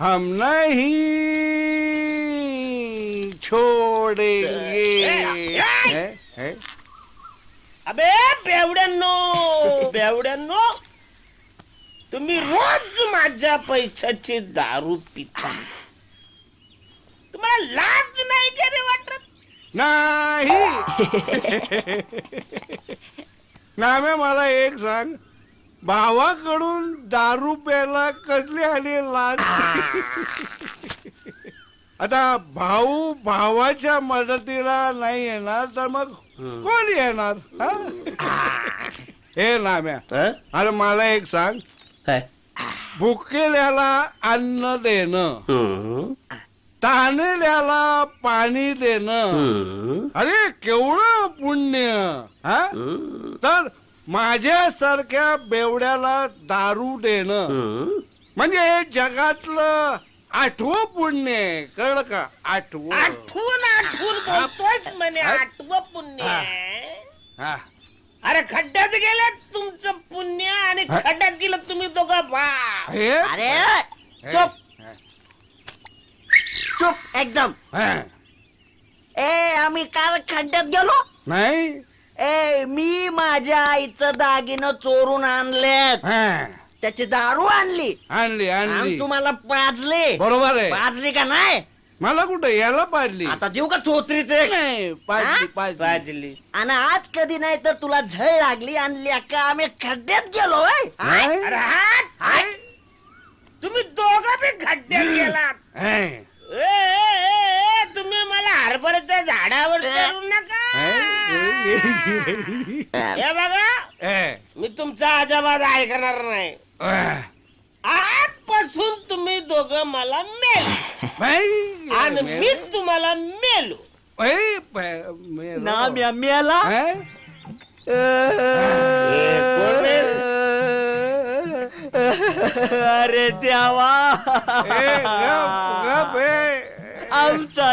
हम नहीं छोड़ेंगे। है? है? अबे बेवड्यांनो बेवड्यांनो तुम्ही रोज माझ्या पैशाची दारू पिता. तुम्हाला लाज नाही का रे वाटत? नाही. नामे मला एक सांग. भावाकडून दारू प्यायला कसली आली लाज? आता भाऊ भावाच्या मदतीला नाही येणार तर मग कोण येणार हा? हे नाम्या अरे मला एक सांग. भुकेल्याला अन्न देणं ताणलेल्याला पाणी देणं अरे केवढं पुण्य हा. तर माझ्यासारख्या बेवड्याला दारू देणं. म्हणजे हे जगातलं आठवं पुण्य आहे. कळलं का? आठवं. आठवून आठवून बोलतोय म्हणे आठव पुण्य हा. अरे खड्ड्यात गेलं तुमचं पुण्य आणि खड्ड्यात गेलं तुम्ही दोघं बा. हे? अरे हे? चुप. चुप एकदम. हा. ए आम्ही काल खड्ड्यात गेलो? नाही. ए मी माझ्या आईचं दागिनं चोरून आणलेत. हा. त्याची दारू आणली. आणली आणि आणली तुम्हाला पाजले. बरोबर आहे. पाजली का नाही? मला कुठं याला पाडली आता देऊ का चोत्रीचे? नाही पाडली हा? पाडली बाजली आणि आज कधी नाही तर तुला झळ लागली आणि का आम्ही खड्ड्यात गेलो होय? अरे. तुम्ही दोघं बी खड्ड्यात गेलात. हा. ए, ए, ए, ए, तुम्ही मला हरभऱ्याच्या झाडावर चढू नका. हे बघा ए, मी तुमचा अजाबाद ऐकणार नाही. आजपासून तुम्ही दोघं मला मेल. आणि मी तुम्हाला मेलो. ना मेला? अरे देवा. आमचा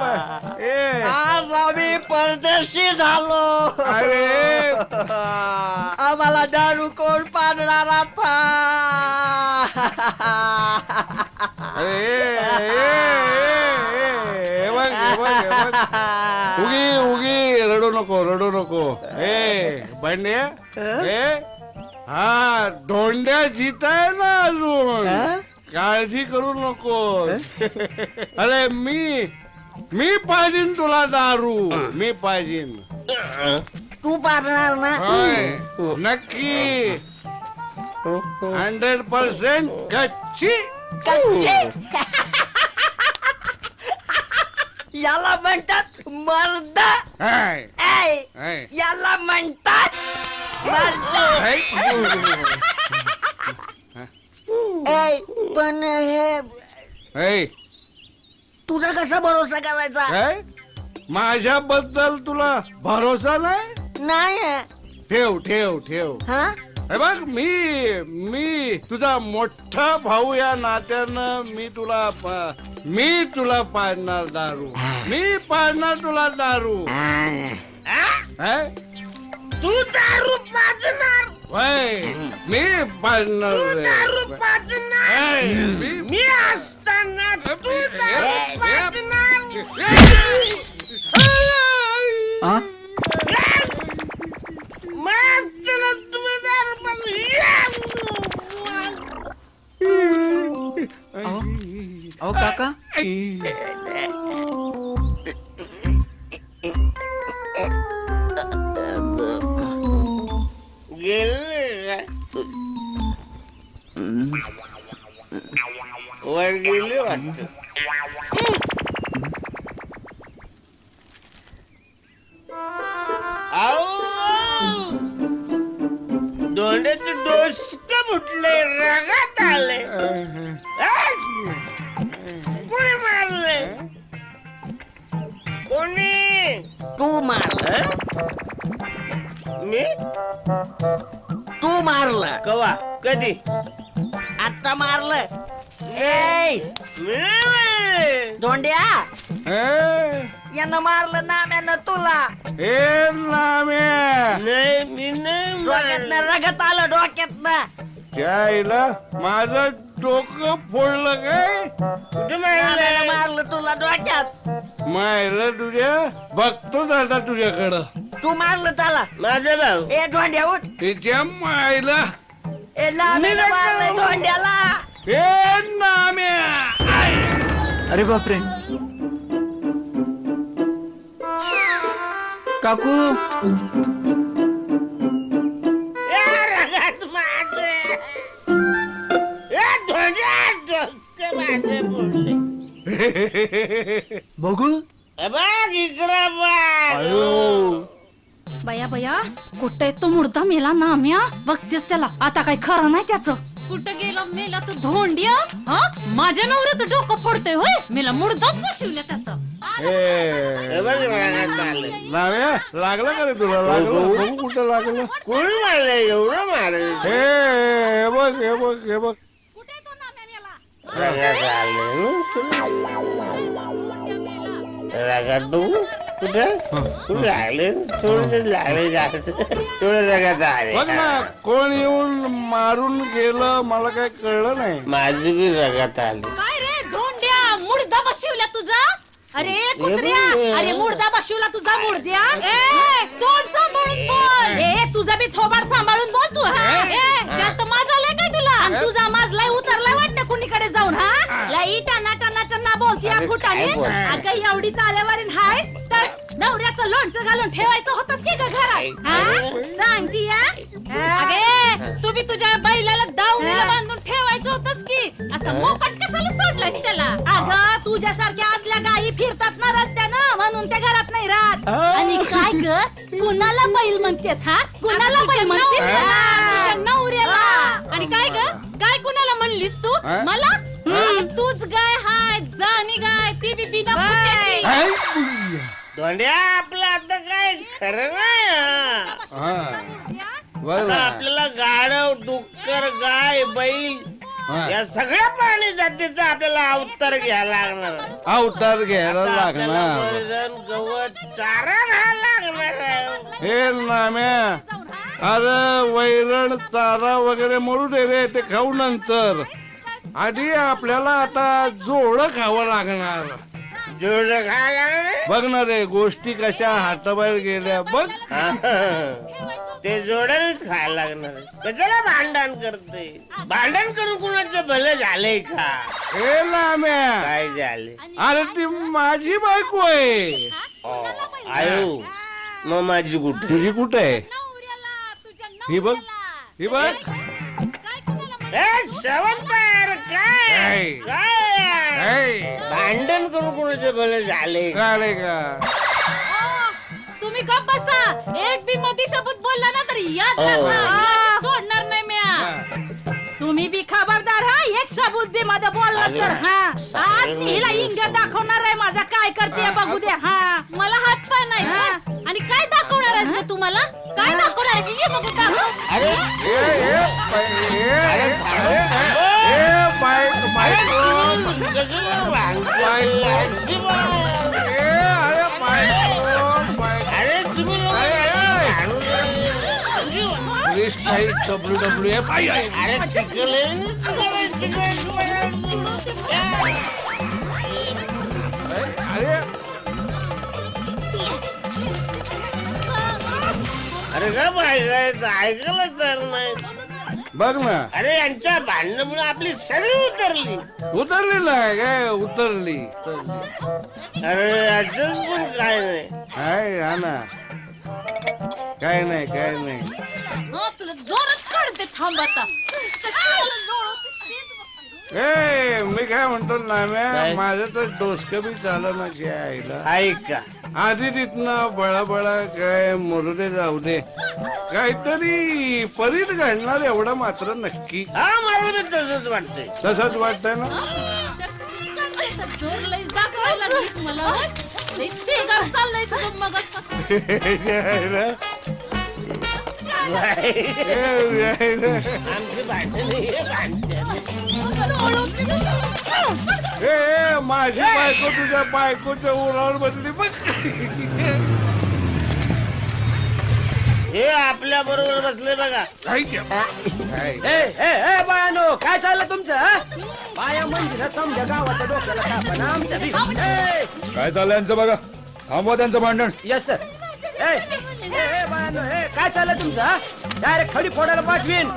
प- ए, आज आम्ही परदेशी झालो. आम्हाला दारू कोण पाजणार आता. उगी उगी रडू नको रडू नको. ए बंड्या ए हा धोंड्या जित आहे ना अजून? काळजी करू नको अरे मी मी पाहिजे तुला दारू. मी पाहिजे तू पाजणार ना. होय. नक्की. हंड्रेड पर्सेंट कच्ची. कच्ची? याला म्हणतात मर्द. हाय, ऐ, हाय. याला म्हणतात मर्द. हाय. ऐ, पण हे. तुझा कसा भरोसा करायचा? काय माझ्याबद्दल तुला भरोसा नाही? नाही. ठेव ठेव ठेव. हा? हे बघ मी मी तुझा मोठा भाऊ या नात्यानं मी तुला प- मी तुला पाडणार दारू. मी पाडणार तुला दारू? है? तू दारू पाजणार? वय मी तू. दारू पाजणार है, मी- मी असताना तू दारू पाजणार मग वर गेले वाटत दोंड्याचे डोसक फुटले रगात आले! कोणी मारले? कोणी? तू मारलं. मी? तू मारलं. कवा? कधी? आता मारलं. ए धोंड्या ए, यानं मारलं नाम्यानं तुला. ए नाम्या. नाही मी नाही मारलं. डोक्यातनं रगत आलं डोक्यातनं. त्या आईला माझं डोकं फोडलं काय कुठे नाम्यानं मारलं मारलं तुला डोक्यात. मायला तुझ्या बघतोच आता तुझ्याकडं. तू मारलं त्याला. माझा भाऊ. ए धोंड्या उठ. तिच्या मायला ए नाम्यानं मारलंय धोंड्याला. नाम्या अरे बापरे. काकू. ए, रगात माझे ए, धोंड्या, डोसके माझे. बघू. ए, बघ इकडं बघ. बया बया कुठे तो मुर्दा मेला नाम्या बघतेस त्याला. आता काही खरं नाही त्याच. कुठं गेला मेला तो धोंडिया हा? माझ्या नवऱ्याचं डोकं फोडतोय होय? मेला मुर्दाच फसवल्या त्याचा. हे, बघ लागलं का रे तुला? लागलं? बघू. कुठं लागलं. कोण मारलं एवढं मारलं हे हे बघ हे बघ हे बघ. कुठे तो नाम्या मेला? रगात आले रगात बघू. कुठं? कुठं लागले थोडस लागले जास्त. थोडं बघ ना कोण येऊन मारून गेलं मला काही कळलं नाही. माझी बी रगात आली. काय रे? धोंड्या? मुर्दा बशिवला तुझा? अरे कुत्र्या! बघ. अरे मुर्दा बशिवला तुझा मुर्द्या? ए तोंड सांभाळून बोल. ए तुझा बी थोबाड सांभाळून बोल तू हा. ए जास्त माजलाय काय तुला? आणि तुझा माजलाय उतरलाय वाटतं कुणीकडे जाऊन हा? लई टाना बोलती अरे, फुटाने काय बोलते? अगं एवढी हायस तर नवऱ्याचं लोणचं घालून ठेवायचं होतच की ग घरात? हा? सांगती अगे तू बी तुझ्या बैलाला दावणीला बांधून ठेवायचं होतस की? असं मोकाट कशाला सोडलायस त्याला? अगं तुझ्यासारख्या असल्या गायी फिरतात ना रस्त्यानं म्हणून त्या घरात नाही राहत. आणि काय ग कुणाला बैल म्हणतेस हा? कुणाला बैल म्हणतेस? तुझ्या नवऱ्याला. आणि काय ग? काय कुणाला म्हणलीस तू? हा? मला? तूच गाय हाय जाणी गाय ती बी बिना फुट्याची. हाय. धोंड्या आपलं आता काय खरं नाही हा. हा. आता आपल्याला गाढव डुक्कर गाय बैल. या सगळ्या प्राणी जातीचा आपल्याला अवतार घ्यायला लागणार अवतार घ्यायला आता आपल्याला लागणार वैरण, गवत चारा घ्यायला लागणार आहे. हे नाम्या अरे वैरण चारा वगैरे मरू दे रे ते खाऊ नंतर आधी आपल्याला आता जोड खावं लागणार. जोड खायला लागणार? बघ ना रे गोष्टी कशा हाताबाहेर गेल्या. बघ? ते जोड्यानेच खायला लागणार. कशाला भांडण करते? भांडण करून कुणाचं भलं झालंय का? हे नाम्या काय झाले अरे ती माझी बायको आहे. आयो मग माझी कुठे? तुझी कुठे? आहे ही बघ. ही बघ. काय कुणाला म्हण- ए शेवंत यार काय? काय? काय? यार? हे, भांडण करून कुणाचं भलं झालंय कळले का? ओ, तुम्ही का बसा. एक बी मधी शब्द बोलला ना तरी याद. राखा. सोडणार नाही म्या. तुम्ही बी खबरदार हा? एक शब्द बी मध्ये बोलला तर हा? आज मी हिला इंग्या दाखवणार आहे माझा काय करते बघू द्या हा? मला हात पाय नाही आणि काय दाखवणार आहेस ग तुम्हाला? काय दाखवणार आहेस? ये बघू दाखव अरे ए, ए, ए, पोलीस काही डब्ल्यू डब्ल्यू एफ आई. अरे चिकले चिकले चिकले अरे अरे. का ऐकलं तर नाही. बघ ना. अरे यांच्या भांडणामुळे आपली सगळी उतरली. उतरली नाही काय उतरली. अरे याच्यात पण काय नाही. हाय हा ना. काय नाही काय नाही. काढते थांब आता. ए मी काय म्हणतो नाम्या काय? माझं तर डोसकं बी चाललं ना जे आईला ऐका आधी तिथनं बळा बळा काय मुरुडे जाऊ दे काहीतरी परीत घडणार एवढं मात्र नक्की हा मला बी तसंच वाटतंय तसंच वाटतंय ना जोर लई दाखवायला लागलीस मला चाललंय तुझं. जे. आमची भांडण हे भांडण ए, ए, माझी बायको तुझ्या बायकोच्या उरावर बसली बघ हे आपल्या बरोबर बसले बघा. ए बायानो काय चाललं तुमचं हा? बाया मंदिर समजा गावाच्या डोक्याला आमच्या. काय चाललंय यांचं बघा? थांबवा त्यांचं भांडण. येस सर ए ए काय चाललं तुमचं हा डायरेक्ट खडी फोडायला पाठवीन.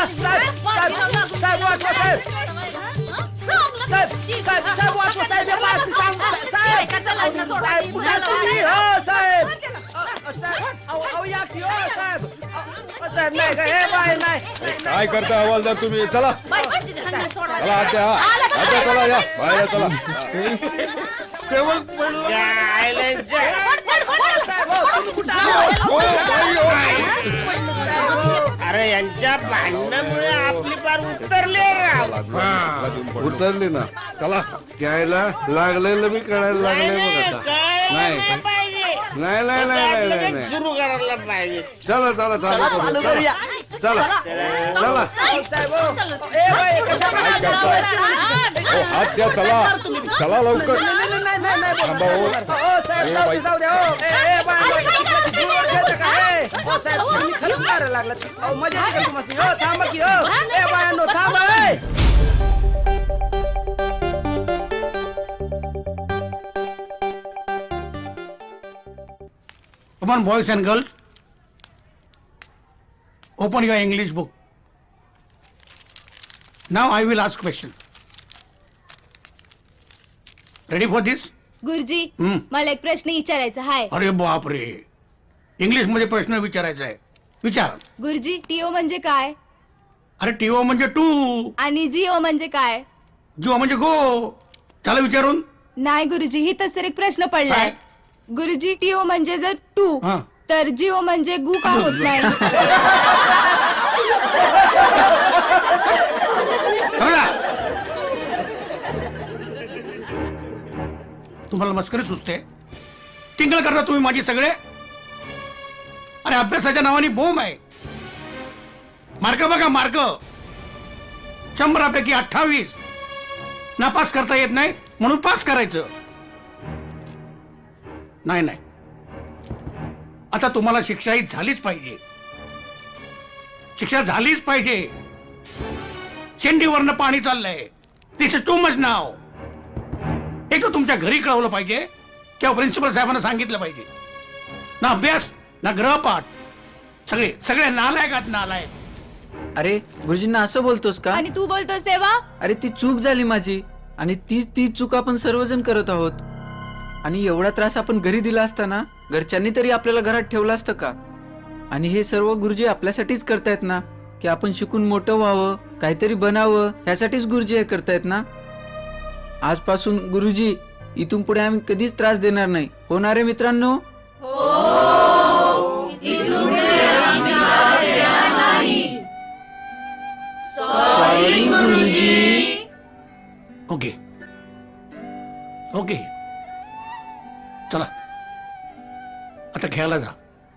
साहेब, साहेब, साहेब, साहेब, वाचवा, साहेब. साहेब, साहेब, साहेब, वाचवा, साहेब, हे पहा, साहेब, साहेब, साहेब, कुठे आहे तुम्ही? हो, साहेब. अ, साहेब, अहो, अहो, या की, हो, साहेब. अ, साहेब, नाही का? हे बाय, नाही, नाही, काय करता हवालदार तुम्ही? चला. चला आत्या आत्या चला या. बाहेर चला. तेव्हा हो. अरे यांच्या भांडणामुळे आपली पार उतरले हा, उतरली ना चला घ्यायला लागलेलं मी कळायला लागले नाही, बघ आता कळायला नाही. नाही नाही नाही नाही आपलं नाही काही नाही सुरू करायला पाहिजे चला चला चला चालू चालू करूया चला हो. हो हात द्या चला चला लवकर थांबा, हो. हो, ए, बाई. जाऊ हो, साहेब, तुम्ही खरंच मारायला लागलात. अहो, मजा येते का तुम्हाला? हो, थांबा की, हो. ए, बायांनो, थांबा, ए. Come on, boys and girls. Open your English book. Now I will ask question. Ready for this? गुरुजी हम्म. मला एक प्रश्न विचारायचा हाय अरे बाप रे इंग्लिशमध्ये प्रश्न विचारायचा आहे. विचार. गुरुजी टीओ म्हणजे काय? अरे टीओ म्हणजे टू. आणि जिओ म्हणजे काय? जो म्हणजे गो. त्याला विचारून. नाही गुरुजी ही तर एक प्रश्न पडलाय? गुरुजी टीओ म्हणजे जर टू हा. तर जिओ म्हणजे गु का होत नाही? समजा तुम्हाला मस्करी सुचते. टिंगल करता तुम्ही माझी सगळे. अरे अभ्यासाच्या नावाने बोम आहे. मार्क बघा मार्क. शंभरापैकी अठ्ठावीस. नापास करता येत नाही म्हणून पास करायचं. नाही नाही. आता तुम्हाला शिक्षा ही झालीच पाहिजे. शिक्षा झालीच पाहिजे. शेंडीवरनं पाणी चाललंय. दिस इज टू मच नाव एक तर तुमच्या घरी कळवलं पाहिजे. किंवा प्रिन्सिपल साहेबांना सांगितलं पाहिजे. ना अभ्यास ना ग्रहपाठ. सगळे सगळे नालायक आहात नालायक. अरे गुरुजींना असं बोलतोस का? आणि तू बोलतोस तेव्हा? अरे ती चूक झाली माझी. आणि तीच तीच चूक आपण सर्वजण करत आहोत. आणि एवढा त्रास आपण घरी दिला असताना घरच्यांनी तरी आपल्याला घरात ठेवलं असतं का? आणि हे सर्व गुरुजी आपल्यासाठीच करतायत ना की आपण शिकून मोठं व्हावं काहीतरी बनावं ह्यासाठीच गुरुजी हे करतायत ना? आजपासून गुरुजी इथून पुढे आम्ही कधीच त्रास देणार नाही. होणारे मित्रांनो? ओके ओके चला. आता खेळायला जा.